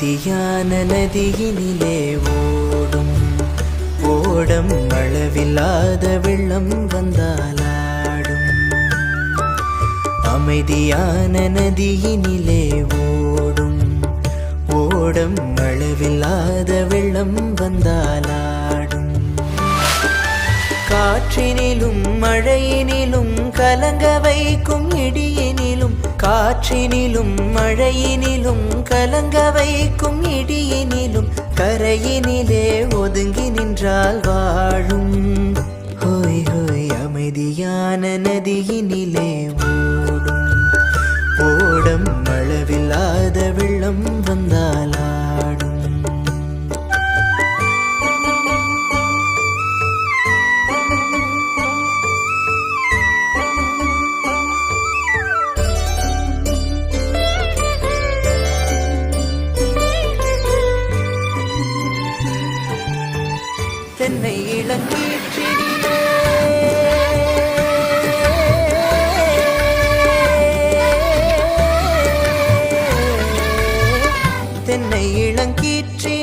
அமைதியான நதியினிலே ஓடும். ஓடம் அளவில்லாத வெள்ளம் வந்தாலாடும் அமைதியான நதியினிலே ஓடும். ஓடம் அளவில்லாத வெள்ளம் வந்தாலாடும் காற்றினிலும் மழையினிலும் கலங்க வைக்கும் இடியினிலும் காற்றினிலும் மழையினிலும் கலங்க வைக்கும் இடியினிலும் கரையினிலே ஒதுங்கி நின்றால் வாழும். ஹோய் ஹோய் அமைதியான நதியினிலே தென்னை இளங்கீற்றிலே தென்னை இளங்கீற்றி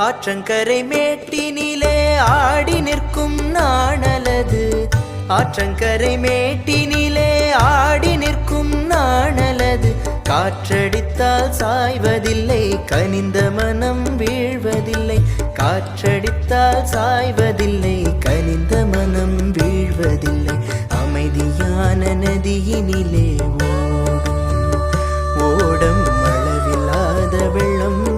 ஆற்றங்கரை மேட்டினிலே ஆடி நிற்கும் நாணலது. ஆற்றங்கரை மேட்டினிலே ஆடி நிற்கும் நாணலது. காற்றடித்தால் சாய்வதில்லை கனிந்த மனம் வீழ்வதில்லை. காற்றடித்தால் சாய்வதில்லை கனிந்த மனம் வீழ்வதில்லை. அமைதியான நதியினிலே ஓடும். ஓடம் அளவில்லாத வெள்ளம்